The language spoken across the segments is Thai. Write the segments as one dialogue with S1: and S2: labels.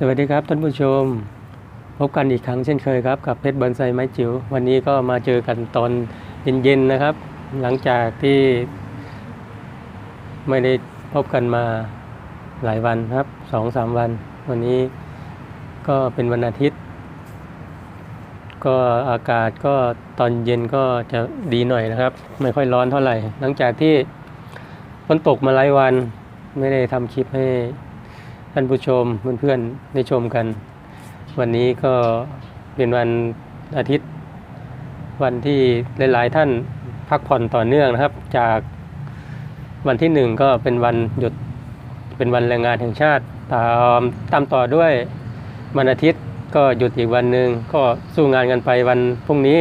S1: สวัสดีครับท่านผู้ชม พบกันอีกครั้งเช่นเคยครับ กับเพชรบอนไซไม้จิ๋ววันนี้ก็มาเจอกันตอนเย็นๆนะครับ หลังจากที่ไม่ได้พบกันมาหลายวันครับสองสามวัน วันนี้ก็เป็นวันอาทิตย์ ก็อากาศก็ตอนเย็นก็จะดีหน่อยนะครับ ไม่ค่อยร้อนเท่าไหร่ หลังจากที่ฝนตกมาหลายวันไม่ได้ทำคลิปให้านผู้ชมเพื่อนๆได้ชมกัน วันนี้ก็เป็นวันอาทิตย์ วันที่หลาย ๆ ท่านพักผ่อนต่อเนื่องนะครับ จากวันที่หนึ่งก็เป็นวันหยุดเป็นวันแรงงานแห่งชาติตามตามต่อด้วยวันอาทิตย์ก็หยุดอีกวันหนึ่งก็สู้งานกันไปวันพรุ่งนี้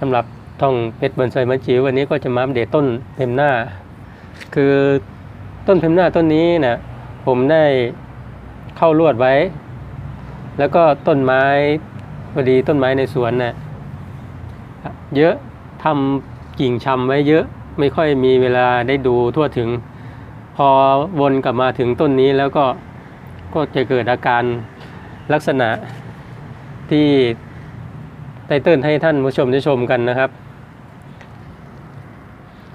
S1: สำหรับท่องเพชรบนไซมันจิ๋ววันนี้ก็จะมาอัปเดตต้นเพมหน้า คือต้นเพมหน้าต้นนี้นะ ผมได้เข้าลวดไว้ แล้วก็ต้นไม้พอดีต้นไม้ในสวนน่ะเยอะทำกิ่งชำไว้เยอะไม่ค่อยมีเวลาได้ดูทั่วถึง พอวนกลับมาถึงต้นนี้แล้วก็ก็จะเกิดอาการลักษณะที่ไตเติ้ลให้ท่านผู้ชมได้ชมกันนะครับ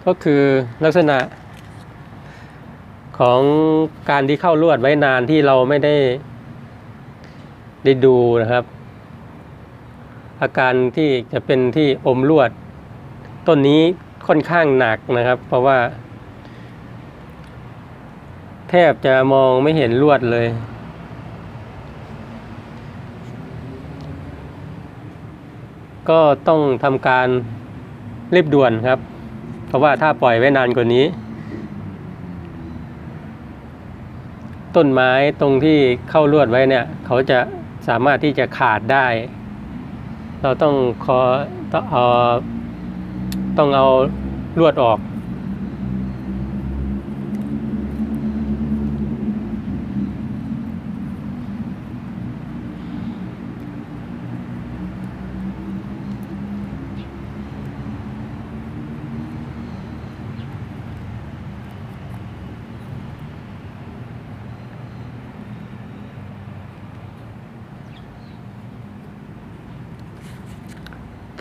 S1: ก็คือลักษณะ ของการที่เข้าลวดไว้นานที่เราไม่ได้ได้ดูนะครับ อาการที่จะเป็นที่อมลวด ต้นนี้ค่อนข้างหนักนะครับ เพราะว่า แทบจะมองไม่เห็นลวดเลย ก็ต้องทำการรีบด่วนครับ เพราะว่าถ้าปล่อยไว้นานกว่านี้ ต้นไม้ตรงที่เข้าลวดไว้เนี่ยเขาจะสามารถที่จะขาดได้ เราต้องคอต้องเอาต้องเอาลวดออก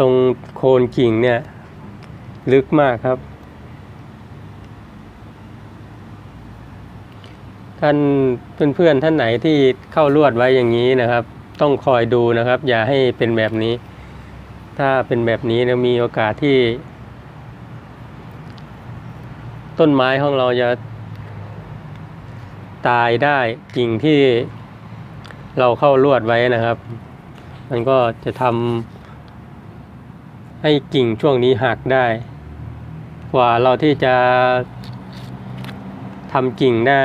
S1: ตรงโคนกิ่งเนี่ย ลึกมากครับ ท่านเพื่อนๆท่านไหนที่เข้าลวดไว้อย่างนี้นะครับ ต้องคอยดูนะครับ อย่าให้เป็นแบบนี้ ถ้าเป็นแบบนี้นี่ยมีโอกาสที่ ต้นไม้ของเราจะตายได้กิ่งที่เราเข้าลวดไว้นะครับ มันก็จะทำ ให้กิ่งช่วงนี้หักได้ กว่าเราที่จะทำกิ่งได้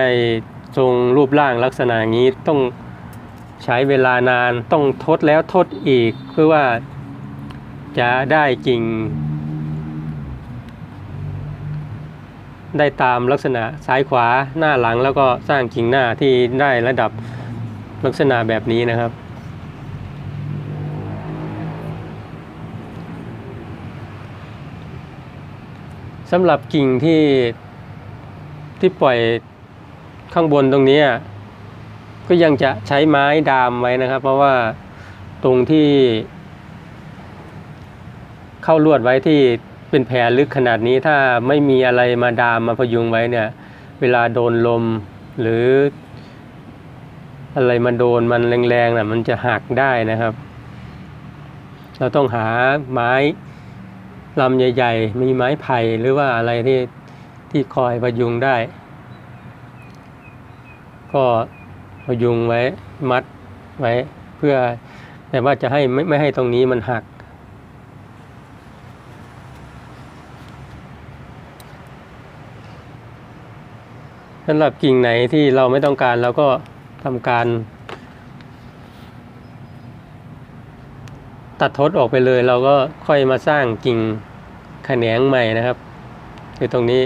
S1: ทรงรูปร่างลักษณะนี้ต้องใช้เวลานานต้องทดแล้วทดอีกเพื่อว่าจะได้กิ่ง ได้ตามลักษณะซ้ายขวาหน้าหลังแล้วก็สร้างกิ่งหน้าที่ได้ระดับลักษณะแบบนี้นะครับ สำหรับกิ่งที่ที่ปล่อยข้างบนตรงนี้ก็ยังจะใช้ไม้ดามไว้นะครับ เพราะว่าตรงที่ เข้าลวดไว้ที่เป็นแผลลึกขนาดนี้ถ้าไม่มีอะไรมาดามมาพยุงไว้เนี่ย เวลาโดนลมหรือ อะไรมาโดนมันแรงๆน่ะ มันจะหักได้นะครับ เราต้องหาไม้ ลำใหญ่ ๆ มีไม้ไผ่หรือว่าอะไรที่ที่คอยพยุงได้ ก็พยุงไว้มัดไว้เพื่อแต่ว่าจะให้ไม่ไม่ให้ตรงนี้มันหัก สำหรับกิ่งไหนที่เราไม่ต้องการเราก็ทำการ ตัดทดออกไปเลย เราก็ค่อยมาสร้างกิ่งแขนงใหม่นะครับคือตรงนี้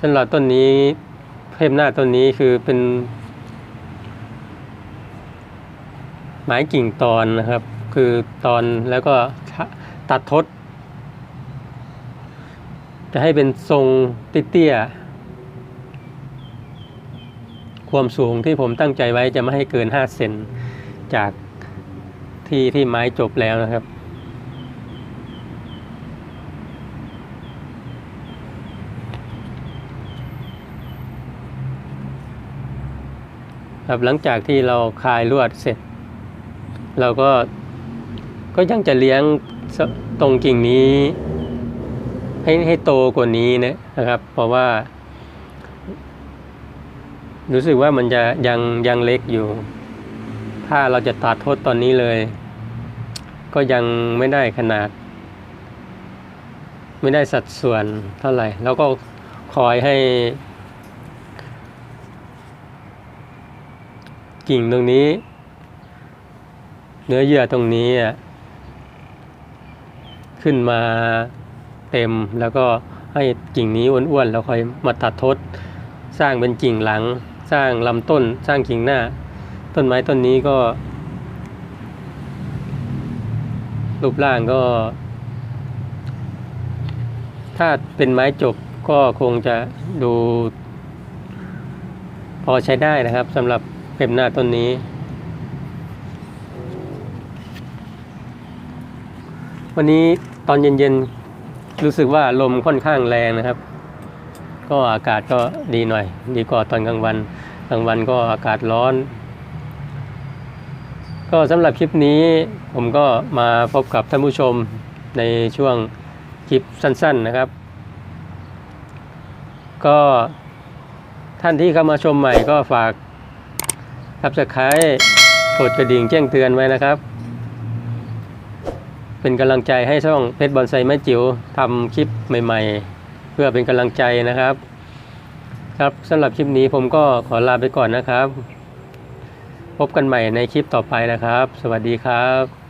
S1: สำหรับต้นนี้เพิ่มหน้าต้นนี้คือเป็น ไม้กิ่งตอนนะครับ คือตอนแล้วก็ตัดทด จะให้เป็นทรงเตี้ยๆ ความสูงที่ผมตั้งใจไว้จะไม่ให้เกิน 5 เซนจากที่ที่ไม้จบแล้วนะครับครับหลังจากที่เราคลายลวดเสร็จ เราก็ก็ยังจะเลี้ยงตรงกิ่งนี้ ให้ให้โตกว่านี้นะครับ เพราะว่า รู้สึกว่ามันจะยังยังเล็กอยู่ ถ้าเราจะตัดทดตอนนี้เลย ก็ยังไม่ได้ขนาด ไม่ได้สัดส่วนเท่าไหร่ แล้วก็คอยให้ กิ่งตรงนี้ เนื้อเยื่อตรงนี้ขึ้นมาเต็มแล้วก็ให้กิ่งนี้อ้วนๆแล้วค่อยมาตัดทดสร้างเป็นกิ่งหลัง สร้างลำต้นสร้างกิ่งหน้า ต้นไม้ต้นนี้ก็ รูปร่างก็ ถ้าเป็นไม้จบก็คงจะดู พอใช้ได้นะครับสำหรับเข็มหน้าต้นนี้ วันนี้ตอนเย็นๆ รู้สึกว่าลมค่อนข้างแรงนะครับ ก็อากาศก็ดีหน่อย ดีกว่าตอนกลางวัน กลางวันก็อากาศร้อน ก็สำหรับคลิปนี้ผมก็มาพบกับท่านผู้ชมในช่วงคลิปสั้น ๆนะครับ ก็ท่านที่เข้ามาชมใหม่ก็ฝากซับสไครต์กดกระดิ่งแจ้งเตือนไว้นะครับ เป็นกำลังใจให้ช่องเพชรบอนไซแม่จิ๋วทำคลิปใหม่ ๆ เพื่อเป็นกำลังใจนะครับ ครับสำหรับคลิปนี้ผมก็ขอลาไปก่อนนะครับ พบกันใหม่ในคลิปต่อไปนะครับ สวัสดีครับ